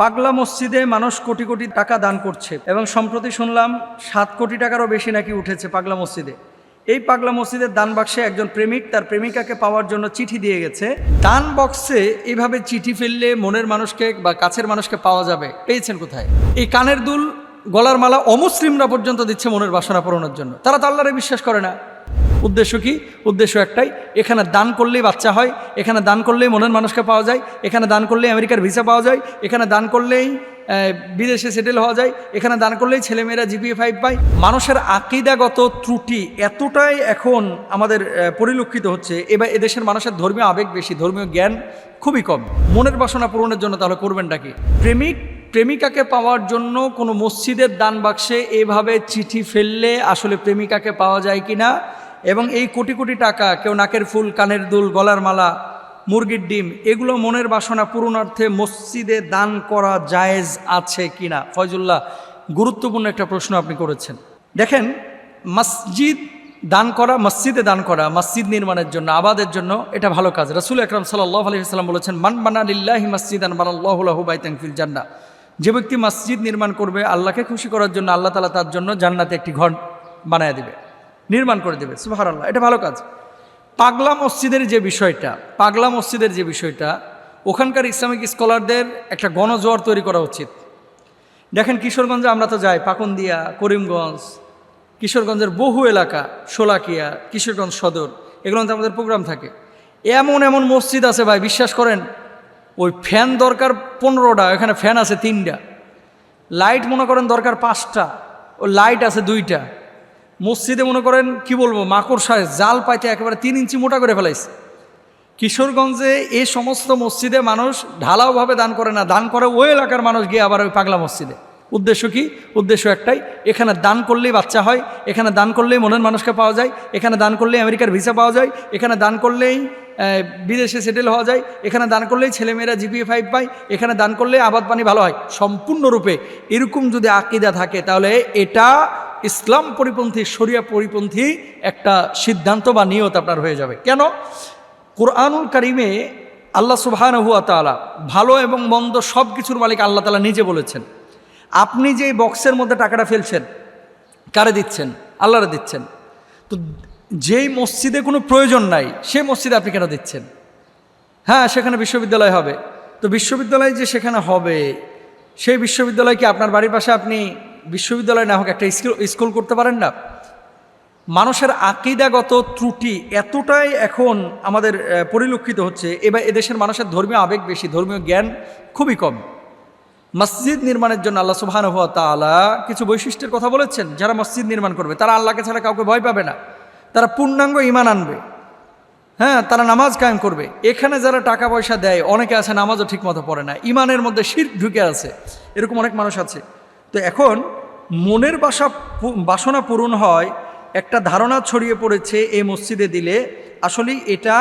পাগলা মসজিদে মানুষ কোটি কোটি টাকা দান করছে এবং সম্প্রতি শুনলাম সাত কোটি টাকারও বেশি নাকি উঠেছে পাগলা মসজিদে। এই পাগলা মসজিদের দান বাক্সে একজন প্রেমিক তার প্রেমিকাকে পাওয়ার জন্য চিঠি দিয়ে গেছে। দান বক্সে এইভাবে চিঠি ফেললে মনের মানুষকে বা কাছের মানুষকে পাওয়া যাবে। পেয়েছেন কোথায়? এই কানের দুল, গলার মালা অমুসলিমরা পর্যন্ত দিচ্ছে মনের বাসনা পূরণের জন্য। তারা তো আল্লাহরে বিশ্বাস করে না। উদ্দেশ্য কি? উদ্দেশ্য একটাই, এখানে দান করলেই বাচ্চা হয়, এখানে দান করলেই মনের মানুষকে পাওয়া যায়, এখানে দান করলেই আমেরিকার ভিসা পাওয়া যায়, এখানে দান করলেই বিদেশে সেটেল হওয়া যায়, এখানে দান করলেই ছেলেমেয়েরা জিপিএ ফাইভ পায়। মানুষের আকিদাগত ত্রুটি এতটাই এখন আমাদের পরিলক্ষিত হচ্ছে, এবার এদেশের মানুষের ধর্মীয় আবেগ বেশি, ধর্মীয় জ্ঞান খুবই কম। মনের বাসনা পূরণের জন্য তাহলে করবেনটা কি? প্রেমিক, প্রেমিকাকে পাওয়ার জন্য কোনো মসজিদের দান বাক্সে এভাবে চিঠি ফেললে আসলে প্রেমিকাকে পাওয়া যায় কি না এবং এই কোটি কোটি টাকা, কেউ নাকের ফুল, কানের দুল, গলার মালা, মুরগির ডিম, এগুলো মনের বাসনা পূরণার্থে মসজিদে দান করা জায়েজ আছে কিনা? ফয়জুল্লাহ, গুরুত্বপূর্ণ একটা প্রশ্ন আপনি করেছেন। দেখেন, মসজিদ দান করা, মসজিদে দান করা, মসজিদ নির্মাণের জন্য, আবাদের জন্য এটা ভালো কাজ। রাসুল আকরাম সাল্লাহ আলহিহাল্লাম বলেছেন, মান বানা লিল্লাহি মসজিদ আন বানাল্লাহু বাইতাং ফিল জান্না যে ব্যক্তি মসজিদ নির্মাণ করবে, আল্লাহকে খুশি করার জন্য, আল্লাহ তালা তার জন্য জান্নাতে একটি ঘর বানায় দিবে। নির্মাণ করে দেবে সুবাহ আল্লাহ এটা ভালো কাজ। পাগলা মসজিদের যে বিষয়টা, পাগলা মসজিদের যে বিষয়টা, ওখানকার ইসলামিক স্কলারদের একটা গণজোয়ার তৈরি করা উচিত। দেখেন কিশোরগঞ্জে আমরা তো যাই, পাকুন্দিয়া, করিমগঞ্জ, কিশোরগঞ্জের বহু এলাকা, শোলাকিয়া, কিশোরগঞ্জ সদর, এগুলোতে আমাদের প্রোগ্রাম থাকে। এমন এমন মসজিদ আছে ভাই, বিশ্বাস করেন, ওই ফ্যান দরকার পনেরোটা, এখানে ফ্যান আছে তিনটা। লাইট মনে করেন দরকার পাঁচটা, ও লাইট আছে দুইটা। মসজিদে মনে করেন, কি বলব, মাকড় সায় জাল পাইতে একেবারে তিন ইঞ্চি মোটা করে ফেলাইছে। কিশোরগঞ্জে এই সমস্ত মসজিদে মানুষ ঢালাওভাবে দান করে না, দান করে ওই এলাকার মানুষ গিয়ে আবার ওই পাগলা মসজিদে। উদ্দেশ্য কি? উদ্দেশ্য একটাই, এখানে দান করলেই বাচ্চা হয়, এখানে দান করলেই মনের মানুষকে পাওয়া যায়, এখানে দান করলেই আমেরিকার ভিসা পাওয়া যায়, এখানে দান করলেই বিদেশে সেটেল হওয়া যায়, এখানে দান করলেই ছেলেমেয়েরা জিপিএ ফাইভ পায়, এখানে দান করলেই আবাদ পানি ভালো হয়। সম্পূর্ণরূপে এরকম যদি আকিদা থাকে, তাহলে এটা ইসলাম পরিপন্থী, শরিয়া পরিপন্থী একটা সিদ্ধান্ত বা নিয়ত আপনার হয়ে যাবে। কেন? কোরআনুল কারিমে আল্লাহ সুবহান হুয়া তালা ভালো এবং মন্দ সব কিছুর মালিক আল্লাহ তালা নিজে বলেছেন। আপনি যে বক্সের মধ্যে টাকাটা ফেলছেন, কারে দিচ্ছেন? আল্লাহরে দিচ্ছেন। তো যেই মসজিদে কোনো প্রয়োজন নাই, সেই মসজিদে আপনি কেন দিচ্ছেন? হ্যাঁ সেখানে বিশ্ববিদ্যালয় হবে। তো বিশ্ববিদ্যালয় যে সেখানে হবে, সেই বিশ্ববিদ্যালয় কি আপনার বাড়ির পাশে আপনি বিশ্ববিদ্যালয় না হোক, একটা স্কুল স্কুল করতে পারেন না। মানুষের আকিদাগত ত্রুটি এতটাই এখন আমাদের পরিলক্ষিত হচ্ছে। এবার এদেশের মানুষের ধর্মীয় আবেগ বেশি, ধর্মীয় জ্ঞান খুবই কম। মসজিদ নির্মাণের জন্য আল্লাহ সুবহান হুয়া তাআলা কিছু বৈশিষ্ট্যের কথা বলেছেন। যারা মসজিদ নির্মাণ করবে, তারা আল্লাহকে ছাড়া কাউকে ভয় পাবে না। তারা পূর্ণাঙ্গ ইমান আনবে। হ্যাঁ তারা নামাজ কায়েম করবে। এখানে যারা টাকা পয়সা দেয়, অনেকে আছে নামাজও ঠিকমতো পড়ে না। ইমানের মধ্যে শির ঢুকে আছে। এরকম অনেক মানুষ আছে। তো এখন মনের বাসা বাসনা পূরণ হয়, একটা ধারণা ছড়িয়ে পড়েছে এই মসজিদে দিলে, আসলে এটা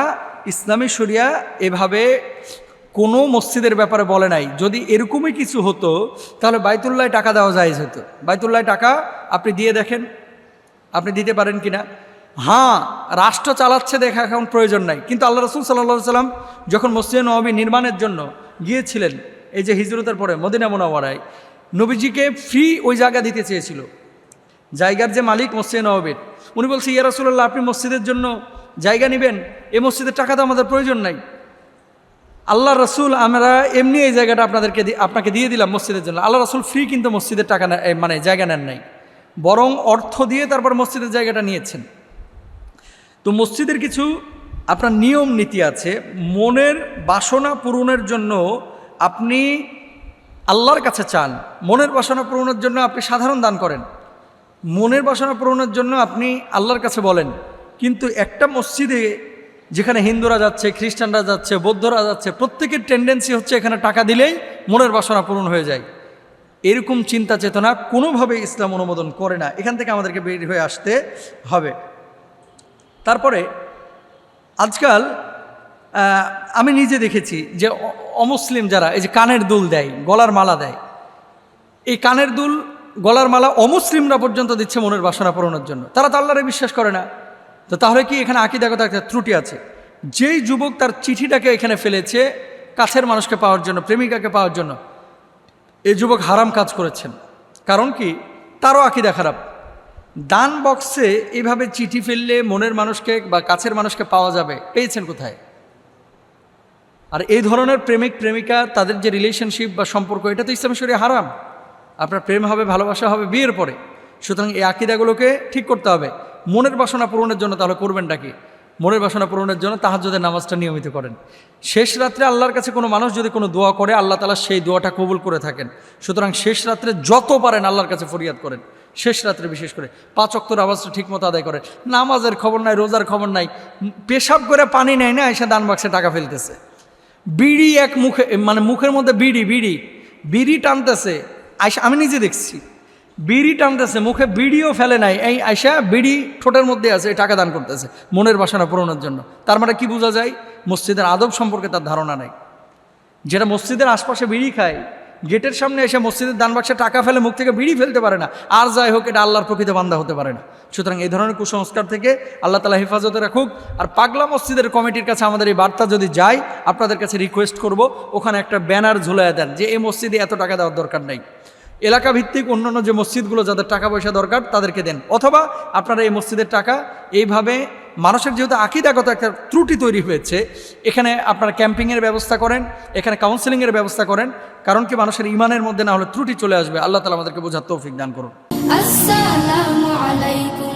ইসলামী শরিয়া এভাবে কোনো মসজিদের ব্যাপারে বলে নাই। যদি এরকমই কিছু হতো, তাহলে বাইতুল্লায় টাকা দেওয়া যায় হতো। বাইতুল্লায় টাকা আপনি দিয়ে দেখেন, আপনি দিতে পারেন কিনা? হ্যাঁ রাষ্ট্র চালাচ্ছে দেখা এখন প্রয়োজন নাই। কিন্তু আল্লাহ রসুল সাল্লাহ সাল্লাম যখন মসজিদ নবী নির্মাণের জন্য গিয়েছিলেন, এই যে হিজরতের পরে মদিনা মোনাওয়ারায় নবীজিকে ফ্রি ওই জায়গা দিতে চেয়েছিল। জায়গার যে মালিক মসজিদ নবাবের, উনি বলছে, ইয়া রাসুল্লাহ আপনি মসজিদের জন্য জায়গা নেবেন, এ মসজিদের টাকা তো আমাদের প্রয়োজন নাই। আল্লাহ রসুল, আমরা এমনি এই জায়গাটা আপনাদেরকে আপনাকে দিয়ে দিলাম মসজিদের জন্য। আল্লাহ রসুল ফ্রি কিন্তু মসজিদের টাকা মানে জায়গা নেন নাই। বরং অর্থ দিয়ে তারপর মসজিদের জায়গাটা নিয়েছেন। তো মসজিদের কিছু, আপনার নিয়ম নীতি আছে। মনের বাসনা পূরণের জন্য আপনি আল্লাহর কাছে চান, মনের বাসনা পূরণের জন্য আপনি সাধারণ দান করেন। মনের বাসনা পূরণের জন্য আপনি আল্লাহর কাছে বলেন। কিন্তু একটা মসজিদে যেখানে হিন্দুরা যাচ্ছে, খ্রিস্টানরা যাচ্ছে, বৌদ্ধরা যাচ্ছে, প্রত্যেকের টেন্ডেন্সি হচ্ছে এখানে টাকা দিলেই মনের বাসনা পূরণ হয়ে যায়। এরকম চিন্তা চেতনা কোনোভাবে ইসলাম অনুমোদন করে না। এখান থেকে আমাদেরকে বের হয়ে আসতে হবে। তারপরে আজকাল আমি নিজে দেখেছি যে অমুসলিম যারা, এই যে কানের দুল দেয়, গলার মালা দেয়, এই কানের দুল, গলার মালা অমুসলিমরা পর্যন্ত দিচ্ছে মনের বাসনা পূরণের জন্য। তারা তো আল্লাহরে বিশ্বাস করে না। তো তাহলে কি এখানে আকিদাগত একটা ত্রুটি আছে? যেই যুবক তার চিঠিটাকে এখানে ফেলেছে কাছের মানুষকে পাওয়ার জন্য, প্রেমিকাকে পাওয়ার জন্য, এই যুবক হারাম কাজ করেছেন। কারণ কি? তারও আকিদা খারাপ। দান বক্সে এভাবে চিঠি ফেললে মনের মানুষকে বা কাছের মানুষকে পাওয়া যাবে, পেয়েছেন কোথায়? আর এই ধরনের প্রেমিক, প্রেমিকা, তাদের যে রিলেশনশিপ বা সম্পর্ক, এটা তো ইসলাম শরীর হারাম। আপনার প্রেম হবে, ভালোবাসা হবে বিয়ের পরে। সুতরাং এই আকিদাগুলোকে ঠিক করতে হবে। মনের বাসনা পূরণের জন্য তাহলে করবেনটা কি? মনের বাসনা পূরণের জন্য তাহাজ্জুদের নামাজটা নিয়মিত করেন। শেষ রাত্রে আল্লাহর কাছে কোনো মানুষ যদি কোনো দোয়া করে, আল্লাহ তালা সেই দোয়াটা কবুল করে থাকেন। সুতরাং শেষ রাত্রে যত পারেন আল্লাহর কাছে ফরিয়াদ করেন। শেষ রাত্রে বিশেষ করে পাঁচ অক্তর আওয়াজটা ঠিক মতো আদায় করেন। নামাজের খবর নাই, রোজার খবর নাই। পেশাব করে পানি নেয় না, এসে দান বাক্সে টাকা ফেলতেছে। বিড়ি এক মুখে মানে মুখের মধ্যে বিড়ি বিড়ি বিড়ি টানতেছে। আয়সা আমি নিজে দেখছি। বিড়ি টানতেছে, মুখে বিড়িও ফেলে নাই। এই আয়সা বিড়ি ঠোঁটের মধ্যে আছে টাকা দান করতেছে, মনের বাসনা পূরণের জন্য। তার মানে কি বোঝা যায়? মসজিদের আদব সম্পর্কে তার ধারণা নাই। যেটা মসজিদের আশপাশে বিড়ি খায় গেটের সামনে এসে মসজিদের দান বাক্সে টাকা ফেলে মুখ থেকে বিড়ি ফেলতে পারে না। আর যাই হোক, এটা আল্লাহর প্রকৃত বান্ধা হতে পারে না। সুতরাং এই ধরনের কুসংস্কার থেকে আল্লাহ তালা হেফাজতে রাখুক। আর পাগলা মসজিদের কমিটির কাছে আমাদের এই বার্তা যদি যায়, আপনাদের কাছে রিকোয়েস্ট করব, ওখানে একটা ব্যানার ঝুলাইয়া দেন যে, এই মসজিদে এত টাকা দেওয়ার দরকার নেই। এলাকা ভিত্তিক অন্যান্য যে মসজিদগুলো যাদের টাকা পয়সা দরকার তাদেরকে দেন। অথবা আপনারা এই মসজিদের টাকা এইভাবে মানুষের যেহেতু আকিদাগত একটা ত্রুটি তৈরি হয়েছে, এখানে আপনারা ক্যাম্পিংয়ের ব্যবস্থা করেন, এখানে কাউন্সেলিংয়ের ব্যবস্থা করেন, কারণ কি মানুষের ইমানের মধ্যে না হলে ত্রুটি চলে আসবে। আল্লাহ তালা আমাদেরকে বোঝার তৌফিক দান করুন। আসসালামু আলাইকুম।